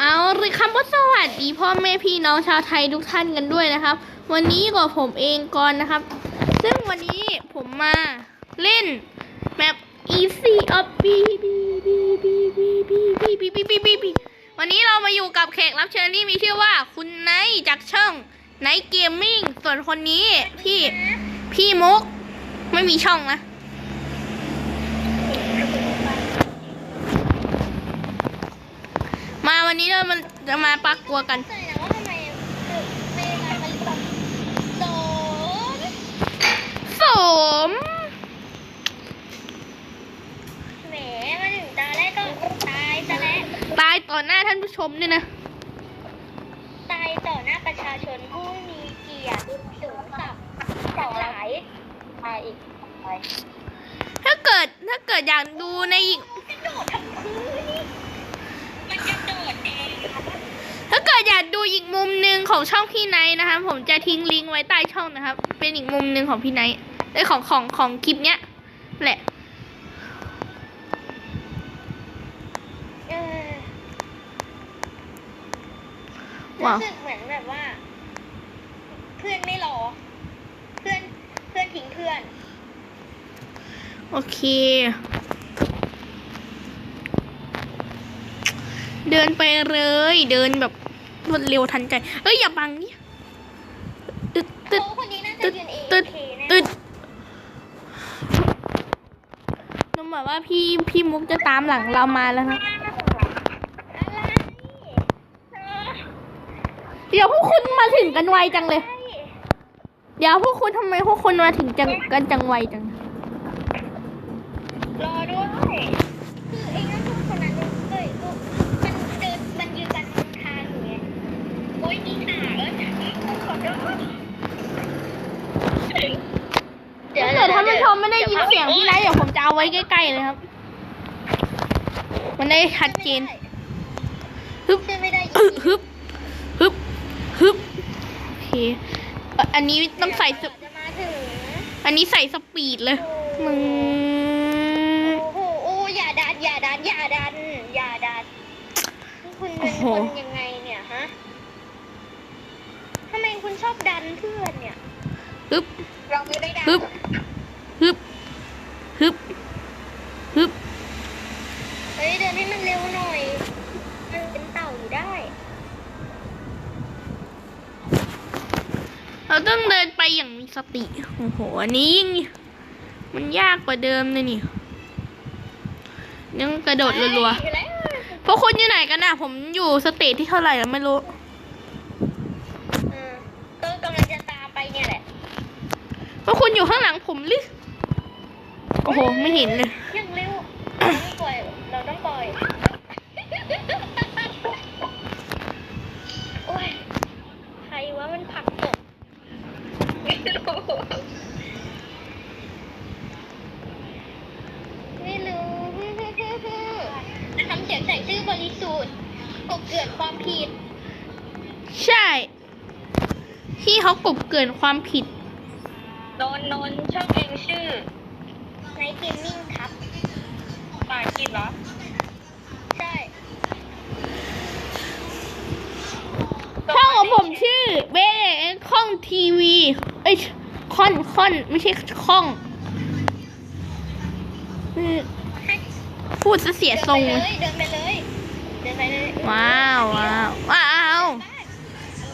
เอาเลยคำว่าสวัสดีพ่อแม่พี่น้องชาวไทยทุกท่านกันด้วยนะครับ วันนี้ก็ผมเองก่อนนะครับ ซึ่งวันนี้ผมมาเล่นแบบ easy of b b b b b b b b b b b b วันนี้เรามาอยู่กับแขกรับเชิญที่มีชื่อว่า คุณไนท์จากช่องไนท์เกมมิ่งส่วนคนนี้พี่พี่มุก ไม่มีช่องนะ มาวันนี้เรามันจะมาปักกลัวกันใช่นะว่าทำไมเมย์งานมันแบบโดน สม แหมมาถึงตาแรกก็ตายซะแล้ว ตายต่อ หน้าท่านผู้ชมด้วยนะ ตายต่อหน้าประชาชนผู้มีเกียรติสูงสักดิ์ทั้งหลายตายอีกไปถ้าเกิดถ้าเกิดอยากดูในอีกกระโดดทั้งคืนนี่มันกระโดดเองถ้าเกิดอยากดูอีกมุมหนึ่งของช่องพี่ไนท์นะคะผมจะทิ้งลิงก์ไว้ใต้ช่องนะครับ เป็นอีกมุมหนึ่งของพี่ไนท์ไอยของของของคลิปเนี้ยแหละ เออ ว้าวรู้สึกเหมือนแบบว่า เพื่อนไม่รอ เพื่อนเพื่อนทิ้งเพื่อน โอเค เดินไปเลย เดินแบบรวดเร็วทันใจเอ้ย อย่าบังนี่ตึ๊ดตึ๊ดโอ้คนนี้น่าจะตึ๊ดยืนเองตึ๊ดโอเคแน่ตึ๊ดน้องบอกว่าพี่พี่มุกจะตามหลังเรามาแล้วนะ อะไรเออ เดี๋ยวพวก คุณมาถึงกันไวจังเลย เดี๋ยวพวกคุณทำไมพวกคุณมาถึงจังกันจังไวจัง รอด้วยคือเองนั่นคือคนนั้นเอ้ยลูกมันเดินมันยืนกันบนทางอยู่ไงโอ้ยนี่หนาเออขอโทษเดี๋ยวถ้าเกิดท่านผู้ชมไม่ได้ยินเสียงพี่ไลท์เดี๋ยวผมจะเอาไว้ใกล้ๆเลยครับ มันได้ชัดเจนฮึบช่วยไม่ได้อึฮึบฮึบ ฮึบโอเคเอ่ออันนี้ต้องใส่สจะมาถึง อันนี้ใส่สปีดเลยมึงโอ้โหโอ้อย่าดัน อย่าดัน อย่าดัน อย่าดัน คุณเป็นคนยังไงเนี่ยฮะทำไมคุณชอบดันเพื่อนเนี่ย ฮึบ เราไม่ได้ดัน ฮึบ ฮึบ ฮึบ ฮึบ เฮ้ยเดินให้มันเร็วหน่อย มันเป็นเต่าอยู่ได้ เราต้องเดินไปอย่างมีส ติโอ้โหอันนี้ยิ่งมันยากกว่าเดิมเลยนี่ยังกระโดดรัวอยู่แล้วๆพวกคุณอยู่ไหนกันนะผมอยู่สเตจที่เท่าไหร่แล้วไม่รู้เออก็กำลังจะตามไปเนี่ยแหละพวกคุณอยู่ข้างหลังผมหรือโอ้โห ไม่เห็นเลยยังเร็วเราต้องปล่อยเราต้องปล่อย โอ้ย ใครว่ามันผลักตก ไม่รู้ทำเสียงใส่ชื่อบริสุทธิ์กบเกิดความผิด ใช่ ที่เขากลบเกลื่อนความผิดนนนนช่องเองชื่อในเกมมิ่งครับปากินเหรอ ใช่ ช่องของผมชื่อเบ ลคองทีวี เอ้ยคอนคอนไม่ใช่คองอืมพูดซะเสียทรงเดินเลยไปเลย เดินไปเลยเดินไปเลยว้าวว้าวว้าว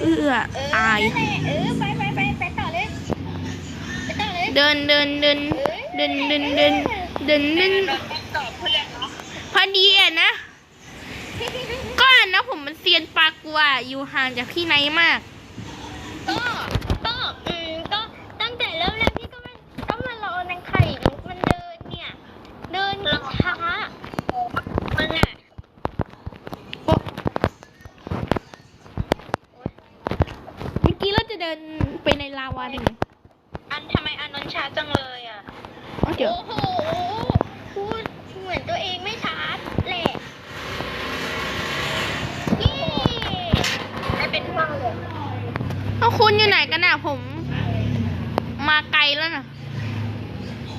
เอื้อเออตายนั่นแหละเออไปไปไปไปต่อเลยไปต่อเลยเดินเดินเดินเดินเดินเดินเดินเดินนนต้องตอบเพื่อนเนาะพอดีอะนะก็นะผมมันเซียนปลากัวอยู่ห่างจากพี่ไนท์มากก็ ก็ อืม ก็ตั้งแต่เริ่มแรกพี่ก็มันก็มารอนางไข่มุกมันเดินเนี่ย เดินช้า มึงอะ เมื่อกี้เราจะเดินไป ในลาวาได้ไงอันทำไมอานนท์ช้าจังเลยอะเอาเดี๋ยวโอ้โหพูดเหมือนตัวเองไม่ชัดแหละนี่ไม่เป็นมากเลยเอาคุณอยู่ไหนกันน่ะผม มาไกลแล้วน่ะ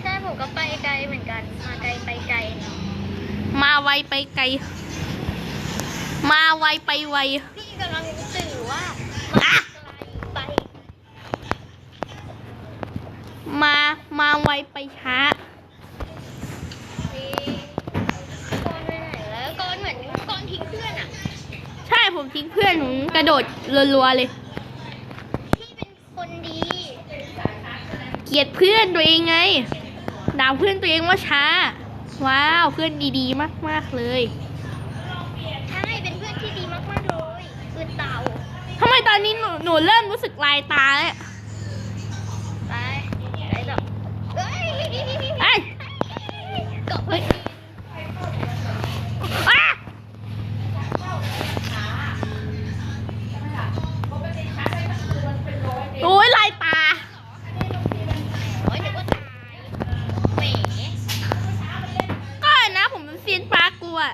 ใช่ผมก็ไปไกลเหมือนกัน มาไกลไปไกลมาไวไปไกล มาไวไปไวพี่กำลังสื่อว่า อะ ไกลไป มา มาไวไปช้านี่กอนไปไหนแล้วกอนเหมือนกอนทิ้งเพื่อนอะ ใช่ผมทิ้งเพื่อนผมกระโดดรัวๆเลย พี่เป็นคนดี เกลียดเพื่อนตัวเองไงด่าเพื่อนตัวเองว่าช้า ว้าวเพื่อนดีๆ มาก ๆ เลยใช่เป็นเพื่อนที่ดีมากๆเลยคือเต่าทำไมตอนนี้หนูหนูเริ่มรู้สึกลายตาแล้ว เกาะเพื่อนอ้าโอ้ยลายตาโอ้ยเดี๋ยวก็ตายแหมก็นะผมเป็นเซียนปลากูอะ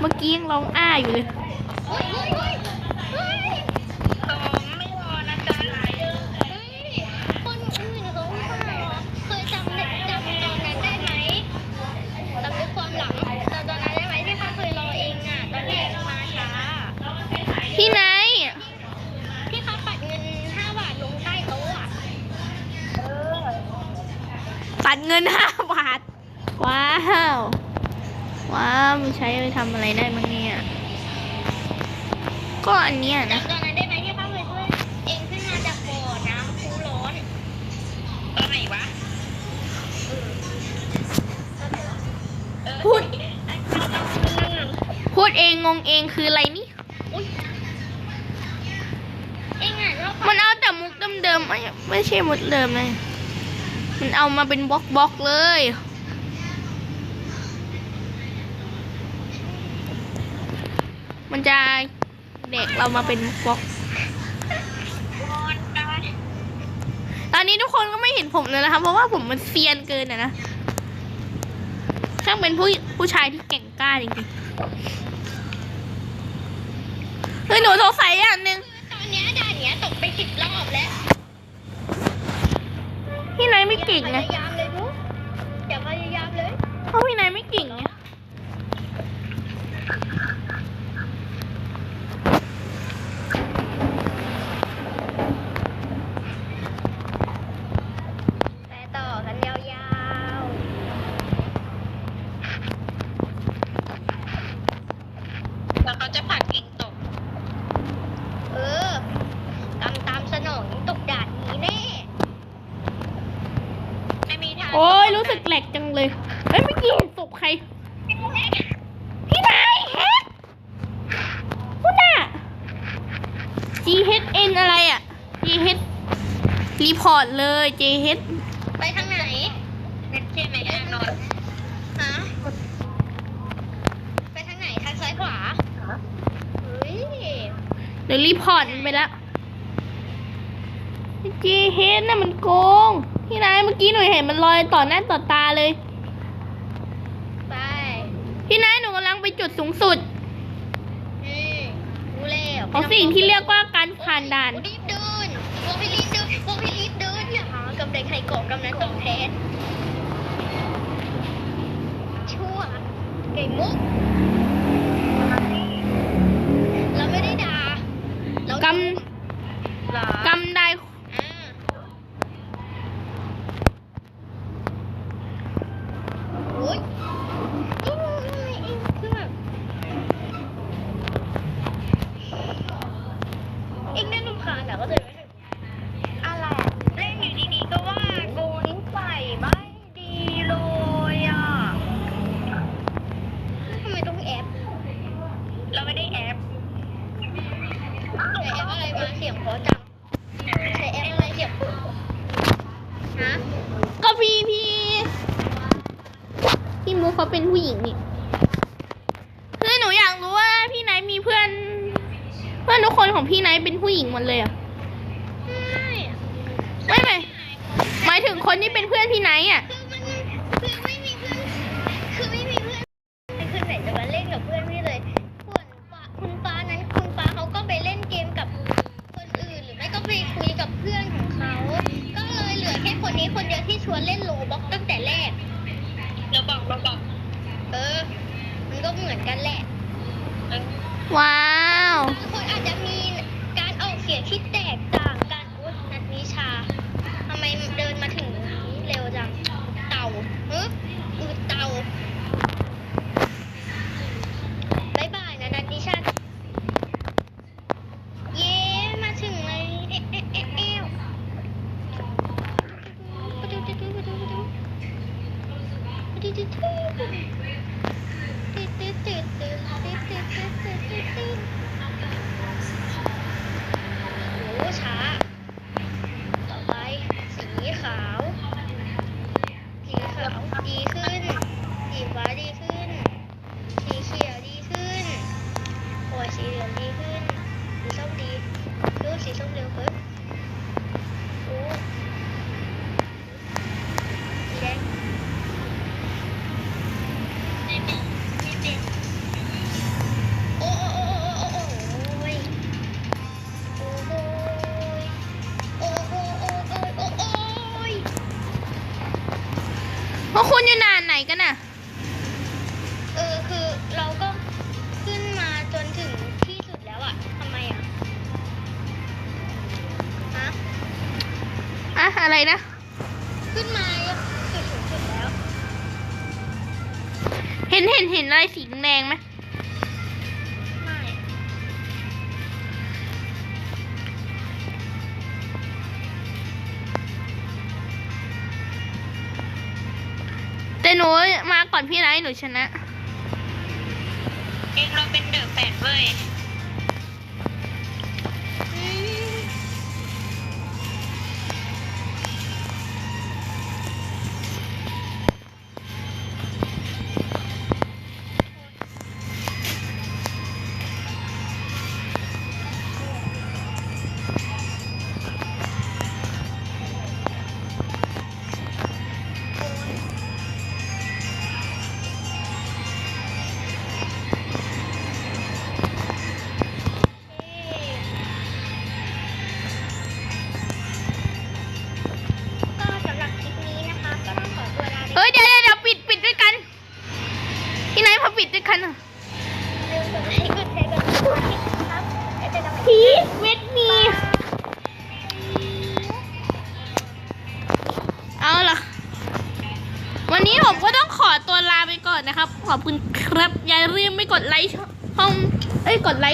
เมื่อกี้ยังร้องอ้าอยู่เลย ตัดเงินห้าบาท ว้าว ว้าวมันใช้ไปทำอะไรได้มั้งเนี่ย ก็อันเนี้ยนะ จำตอนนั้นได้ไหมที่เขาเคยช่วยเองขึ้นมาจากบ่อน้ำคูร้อนตอนไหนวะเออพูดไอ้เขาต้องอืมพูดเองงงเองคืออะไรนี่อุ้ยเองอะชอบมันเอาแต่มุกเดิมๆไม่ไม่ใช่มุกเดิมเลย มันเอามาเป็นบล็อกบล็อกๆเลย มันจะเด็กเรามาเป็นบล็อก ตอนนี้ทุกคนก็ไม่เห็นผมเลยนะคะ เพราะว่าผมมันเซียนเกินอะนะ ช่างเป็นผู้ผู้ชายที่เก่งกล้าจริงๆเฮ้ยหนูสงสัยอย่างหนึ่งตอนนี้ด่านเนี้ยตกไปสิบรอบแล้ว พี่นายไม่เก่งอย่าไงพยายามเลยลูกอย่าพยายามเลยเพราะพี่นายไม่เก่งไง ไปต่อกันยาว แล้วเขาจะผลักเองตก ๆ เออกำตามสนองตกด่านนี้แน่ ไม่มีทาง โอ้ยรู้สึกแหลกจังเลยเอ้ยเมื่อกี้เห็นศพใคร พี่นายแฮกคุณน่ะ G H N อะไรอะ G H รีพอร์ตเลย J H ไปทางไหนเป็นใช่ไหมอานนท์ฮะไปทางไหนทางซ้ายขวาเฮ้ยเดี๋ยวรีพอร์ตมันไปแล้ว G H น่ะมันโกงพี่นายเมื่อกี้หนูเห็นมันลอยต่อหน้าต่อตาเลยไปพี่นายหนูกำลังไปจุดสูงสุดนี่รู้แล้วของสิ่งที่เรียกว่าการผ่านด่านรีบเดินวงพี่รีบเดินวงพี่รีบเดิน อย่าหากไรใครก่อกำนันต้องแทนชั่วไก่มุก ผู้หญิงนี่คือหนูอยากรู้ว่าพี่ไนท์มีเพื่อน เพื่อนทุกคนของพี่ไนท์เป็นผู้หญิงหมดเลยเหรอะไม่ไม่ไม่หมายถึงคนที่เป็นเพื่อนพี่ไนท์อะ คือมันคือไม่มีเพื่อนคือไม่มีเพื่อนคือไหนจะมาเล่นกับเพื่อนพี่เลยส่วนฟ้าคุณฟ้านั้นคุณฟ้าเขาก็ไปเล่นเกม พื่อนของเขา ก็เลยเหลือแค่คนนี้คนเดียวที่ชวนเล่นโลบ็อกตั้งแต่แรก เราบอกเราบอก เออ มันก็เหมือนกันแหละ เออ ว้าว บางคนอาจจะมีการออกเสียงที่แตกต่างกันอุ๊ยนัทนิชาทำไมเดินมาถึงนี้เร็วจัง เต่าเอออือเต่าบายบายนะนัทนิชา เย้มาถึงเลยเอ๊ะเอ๊ะเอ๊ะเอ๊ะปะดูปะดูปะดูปะดูปะดูปะดูปะดู ตึ๊ดตึ๊ดตึ๊ดตึ๊ดตึ๊ดตึ๊ดตึ๊ดตึ๊ดโอ้ช้า ต่อไปสีขาว สีขาวดีขึ้น สีฟ้าดีขึ้น สีเขียวดีขึ้นโอ้ยสีเหลืองดีขึ้น สีส้มดีเพิ่มสีส้มเร็วเพิ่ม อะอะไรนะ ขึ้นมาจุดสูงสุดแล้ว เห็นเห็นเห็นอะไรสีแดงๆไหมไม่แต่หนูมาก่อนพี่ไนท์หนูชนะ เองเราเป็นเดอะแปดเว้ย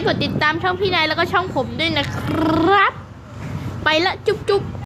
กดติดตามช่องพี่นายแล้วก็ช่องผมด้วยนะครับ ไปละจุ๊บจุ๊บ